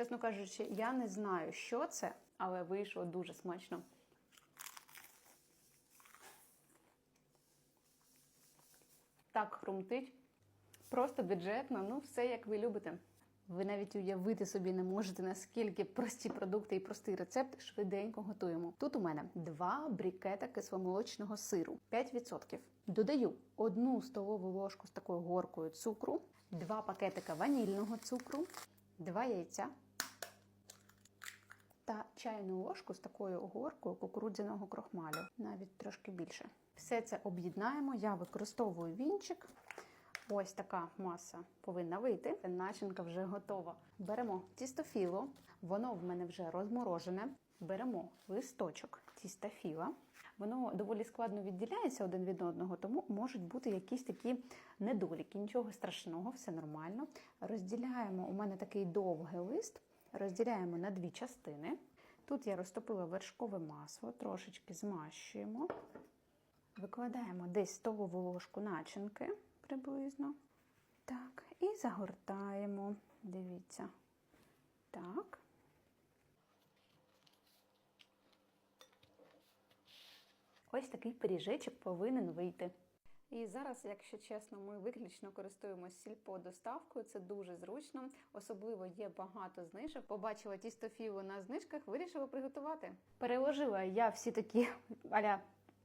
Чесно кажучи, я не знаю, що це, але вийшло дуже смачно. Так хрумтить. Просто бюджетно, ну все як ви любите. Ви навіть уявити собі не можете, наскільки прості продукти і простий рецепт швиденько готуємо. Тут у мене два брікета кисломолочного сиру, 5%. Додаю одну столову ложку з такою горкою цукру, два пакетика ванільного цукру, два яйця та чайну ложку з такою горкою кукурудзяного крохмалю, навіть трошки більше. Все це об'єднаємо. Я використовую вінчик. Ось така маса повинна вийти. Начинка вже готова. Беремо тістофіло, воно в мене вже розморожене. Беремо листочок тістофіла. Воно доволі складно відділяється один від одного, тому можуть бути якісь такі недоліки. Нічого страшного, все нормально. Розділяємо у мене такий довгий лист, розділяємо на дві частини. Тут я розтопила вершкове масло, трошечки змащуємо. Викладаємо десь столову ложку начинки приблизно. Так, і загортаємо. Дивіться. Так. Ось такий пиріжечок повинен вийти. І зараз, якщо чесно, ми виключно користуємося сільпо доставкою. Це дуже зручно. Особливо є багато знижок. Побачила тістофілу на знижках, вирішила приготувати. Переложила я всі такі аля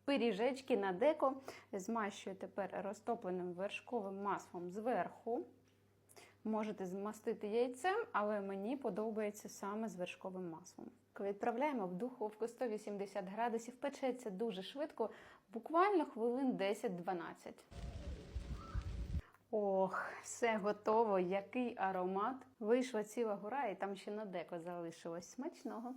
пиріжечки на деко. Змащую тепер розтопленим вершковим маслом зверху. Можете змастити яйцем, але мені подобається саме з вершковим маслом. Відправляємо в духовку 180 градусів, печеться дуже швидко, буквально хвилин 10-12. Ох, все готово, який аромат. Вийшла ціла гора, і там ще на деко залишилось смачного.